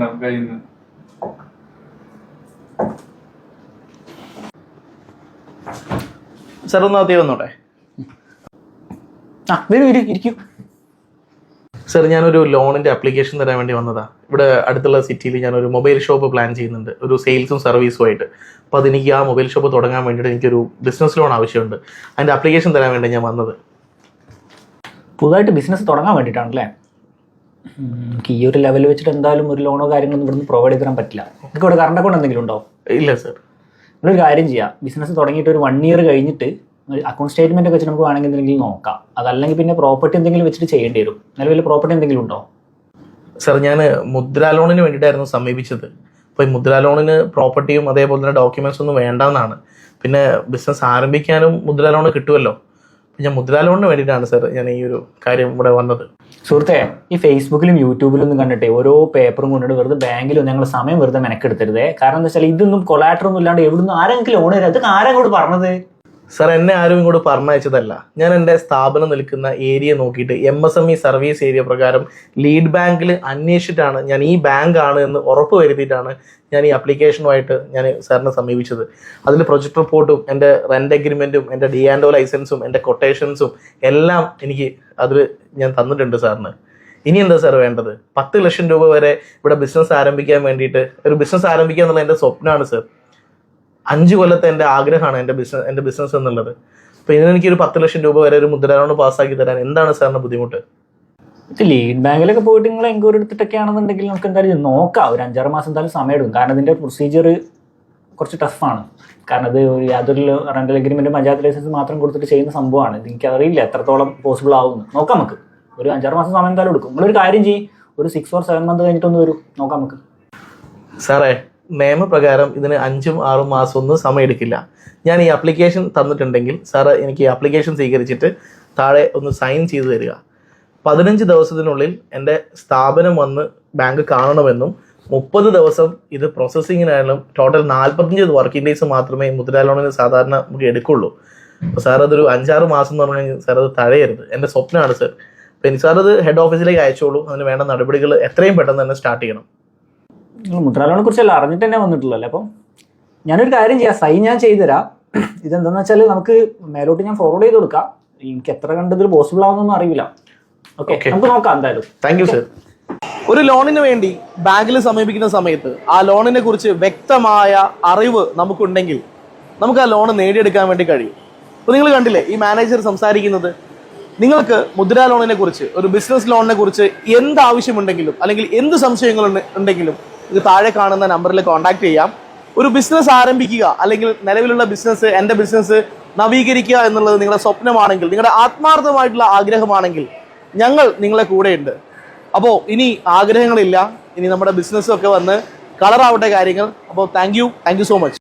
കയ്യിൽ നിന്ന് സാർ ഒന്ന് ആദ്യം വന്നോട്ടെ? ആ വരൂ വരൂ ഇരിക്കൂ. സാർ ഞാനൊരു ലോണിന്റെ അപ്ലിക്കേഷൻ തരാൻ വേണ്ടി വന്നതാ. ഇവിടെ അടുത്തുള്ള സിറ്റിയിൽ ഞാനൊരു മൊബൈൽ ഷോപ്പ് പ്ലാൻ ചെയ്യുന്നുണ്ട്. ഒരു സെയിൽസും സർവീസും ആയിട്ട്. അപ്പോൾ അതെനിക്ക് ആ മൊബൈൽ ഷോപ്പ് തുടങ്ങാൻ വേണ്ടിയിട്ട് എനിക്കൊരു ബിസിനസ് ലോൺ ആവശ്യമുണ്ട്. അതിന്റെ അപ്ലിക്കേഷൻ തരാൻ വേണ്ടി ഞാൻ വന്നത്. പുതുതായിട്ട് ബിസിനസ് തുടങ്ങാൻ വേണ്ടിയിട്ടാണല്ലേ? നമുക്ക് ഈ ഒരു ലെവൽ വെച്ചിട്ട് എന്തായാലും ഒരു ലോണോ കാര്യങ്ങളൊന്നും ഇവിടുന്ന് പ്രൊവൈഡ് ചെയ്ത് തരാൻ പറ്റില്ല. നിങ്ങൾക്ക് ഇവിടെ കറണ്ട് അക്കൗണ്ട് എന്തെങ്കിലും ഉണ്ടോ? ഇല്ല സർ നമ്മളൊരു കാര്യം ചെയ്യാം. ബിസിനസ് തുടങ്ങിയിട്ട് ഒരു വൺ ഇയർ കഴിഞ്ഞിട്ട് അക്കൗണ്ട് സ്റ്റേറ്റ്മെന്റ് ഒക്കെ വെച്ച് നമുക്ക് വേണമെങ്കിൽ എന്തെങ്കിലും നോക്കാം. അതല്ലെങ്കിൽ പിന്നെ പ്രോപ്പർട്ടി എന്തെങ്കിലും വെച്ചിട്ട് ചെയ്യേണ്ടി വരും. നിലവിൽ പ്രോപ്പർട്ടി എന്തെങ്കിലും ഉണ്ടോ? സർ ഞാൻ മുദ്രാ ലോണിന് വേണ്ടിയിട്ടായിരുന്നു സമീപിച്ചത്. അപ്പോൾ ഈ മുദ്രാ ലോണിന് പ്രോപ്പർട്ടിയും അതേപോലെ തന്നെ ഡോക്യുമെന്റ്സ് ഒന്നും വേണ്ടെന്നാണ്. പിന്നെ ബിസിനസ് ആരംഭിക്കാനും മുദ്രാ ലോൺ കിട്ടുമല്ലോ ഞാൻ മുദ്രാ ലോണിന് വേണ്ടിയിട്ടാണ് സാർ ഞാൻ ഈ ഒരു കാര്യം ഇവിടെ വന്നത്. സുഹൃത്തെ ഈ ഫേസ്ബുക്കിലും യൂട്യൂബിലും ഒന്നും കണ്ടിട്ടേ ഓരോ പേപ്പറും കൊണ്ടിട്ട് വെറുതെ ബാങ്കിലും ഞങ്ങൾ സമയം വെറുതെ മെനക്കെടുത്തരുതേ. കാരണം എന്താ വെച്ചാൽ ഇതൊന്നും കൊളാറ്ററൊന്നും ഇല്ലാണ്ട് എവിടുന്ന് ആരെങ്കിലും ലോൺ തരാം? ഇതൊക്കെ ആരാ കൂടെ പറഞ്ഞത്? സാർ എന്നെ ആരും ഇങ്ങോട്ട് പറഞ്ഞയച്ചതല്ല. ഞാൻ എന്റെ സ്ഥാപനം നിൽക്കുന്ന ഏരിയ നോക്കിയിട്ട് M S M E service area പ്രകാരം ലീഡ് ബാങ്കിൽ അന്വേഷിച്ചിട്ടാണ് ഞാൻ ഈ ബാങ്ക് ആണ് എന്ന് ഉറപ്പ് വരുത്തിയിട്ടാണ് ഞാൻ ഈ അപ്ലിക്കേഷനുമായിട്ട് ഞാൻ സാറിനെ സമീപിച്ചത്. അതിൽ പ്രൊജക്ട് റിപ്പോർട്ടും എന്റെ റെന്റ് അഗ്രിമെന്റും എന്റെ ഡി ആൻഡ് ഒ ലൈസൻസും എന്റെ കൊട്ടേഷൻസും എല്ലാം എനിക്ക് അതിൽ ഞാൻ തന്നിട്ടുണ്ട് സാറിന്. ഇനി എന്താ സാർ വേണ്ടത്? പത്ത് ലക്ഷം രൂപ വരെ ഇവിടെ ബിസിനസ് ആരംഭിക്കാൻ വേണ്ടിയിട്ട് ഒരു ബിസിനസ് ആരംഭിക്കുക എന്നുള്ള എന്റെ സ്വപ്നമാണ് സാർ. അഞ്ച് കൊല്ലത്തെ എന്റെ ആഗ്രഹമാണ് എന്റെ ബിസിനസ് എന്റെ ബിസിനസ് എന്നുള്ളത്. അപ്പോൾ ഇതിന് എനിക്കൊരു പത്ത് ലക്ഷം രൂപ വരെ ഒരു മുദ്ര ലോൺ പാസ്സാക്കി തരാൻ എന്താണ് സാറിന്റെ ബുദ്ധിമുട്ട്? ലീഡ് ബാങ്കിലൊക്കെ പോയിട്ട് നിങ്ങൾ എൻക്വയറി എടുത്തിട്ടൊക്കെ ആണെന്നുണ്ടെങ്കിൽ നമുക്ക് എന്തായാലും നോക്കാം. ഒരു അഞ്ചാറ് മാസം എന്തായാലും സമയം എടുക്കും കാരണം ഇതിന്റെ പ്രൊസീജിയർ കുറച്ച് ടഫാണ് കാരണം ഇത് ഒരു യാതൊരു റെന്റൽ അഗ്രിമെന്റ് പഞ്ചായത്ത് ലൈസൻസ് മാത്രം കൊടുത്തിട്ട് ചെയ്യുന്ന സംഭവമാണ്. എനിക്ക് അറിയില്ല എത്രത്തോളം പോസിബിൾ ആവുമെന്ന്. നോക്കാം നമുക്ക്. ഒരു അഞ്ചാറ് മാസം സമയം എന്തായാലും എടുക്കും. നിങ്ങളൊരു കാര്യം ചെയ്യും. ഒരു സിക്സ് ഓർ സെവൻ മന്ത് കഴിഞ്ഞിട്ടൊന്ന് വരും. നോക്കാം നമുക്ക്. സാറേ നിയമപ്രകാരം ഇതിന് അഞ്ചും ആറും മാസം ഒന്നും സമയം എടുക്കില്ല ഞാൻ ഈ ആപ്ലിക്കേഷൻ തന്നിട്ടുണ്ടെങ്കിൽ സാറ് എനിക്ക് ഈ ആപ്ലിക്കേഷൻ സ്വീകരിച്ചിട്ട് താഴെ ഒന്ന് സൈൻ ചെയ്തു തരിക. പതിനഞ്ച് ദിവസത്തിനുള്ളിൽ എന്റെ സ്ഥാപനം വന്ന് ബാങ്ക് കാണണമെന്നും മുപ്പത് ദിവസം ഇത് പ്രോസസ്സിങ്ങിനായാലും ടോട്ടൽ നാൽപ്പത്തഞ്ച് വർക്കിംഗ് ഡേയ്സ് മാത്രമേ മുദ്രാ ലോണിന് സാധാരണ നമുക്ക് എടുക്കുള്ളൂ. അപ്പോൾ സാർ അതൊരു അഞ്ചാറ് മാസം എന്ന് പറഞ്ഞു കഴിഞ്ഞാൽ സാർ അത് തഴയരുത്. എന്റെ സ്വപ്നമാണ് സാർ അപ്പോൾ എനിക്ക് സാർ അത് ഹെഡ് ഓഫീസിലേക്ക് അയച്ചോളൂ. അതിന് വേണ്ട നടപടികൾ എത്രയും പെട്ടെന്ന് തന്നെ സ്റ്റാർട്ട് ചെയ്യണം. നിങ്ങൾ മുദ്രാലോണിനെ കുറിച്ചല്ല അറിഞ്ഞിട്ട് തന്നെ വന്നിട്ടുള്ളല്ലേ അപ്പം ഞാനൊരു കാര്യം ചെയ്യാം സൈൻ ഞാൻ ചെയ്തുതരാം. ഇതെന്താണെന്ന് വെച്ചാൽ നമുക്ക് മേലോട്ട് ഞാൻ ഫോർവേഡ് ചെയ്ത് കൊടുക്കാം. എനിക്ക് എത്ര കണ്ടതിൽ പോസിബിൾ ആവുന്നൊന്നും അറിയില്ല. ഓക്കെ നമുക്ക് നോക്കാം എന്തായാലും. താങ്ക് യു സർ ഒരു ലോണിന് വേണ്ടി ബാങ്കിൽ സമീപിക്കുന്ന സമയത്ത് ആ ലോണിനെ കുറിച്ച് വ്യക്തമായ അറിവ് നമുക്കുണ്ടെങ്കിൽ നമുക്ക് ആ ലോൺ നേടിയെടുക്കാൻ വേണ്ടി കഴിയും. അപ്പോൾ നിങ്ങൾ കണ്ടില്ലേ ഈ മാനേജർ സംസാരിക്കുന്നത് നിങ്ങൾക്ക് മുദ്രാ ലോണിനെ കുറിച്ച് ഒരു ബിസിനസ് ലോണിനെ കുറിച്ച് എന്ത് ആവശ്യമുണ്ടെങ്കിലും അല്ലെങ്കിൽ എന്ത് സംശയങ്ങൾ ഉണ്ടെങ്കിലും ഇത് താഴെ കാണുന്ന നമ്പറിൽ കോൺടാക്ട് ചെയ്യാം. ഒരു ബിസിനസ് ആരംഭിക്കുക അല്ലെങ്കിൽ നിലവിലുള്ള ബിസിനസ് എന്റെ ബിസിനസ് നവീകരിക്കുക എന്നുള്ളത് നിങ്ങളുടെ സ്വപ്നമാണെങ്കിൽ നിങ്ങളുടെ ആത്മാർത്ഥമായിട്ടുള്ള ആഗ്രഹമാണെങ്കിൽ ഞങ്ങൾ നിങ്ങളെ കൂടെയുണ്ട്. അപ്പോൾ ഇനി ആഗ്രഹങ്ങളില്ല. ഇനി നമ്മുടെ ബിസിനസ്സൊക്കെ വന്ന് കളറാവട്ടെ കാര്യങ്ങൾ. അപ്പോൾ thank you thank you so much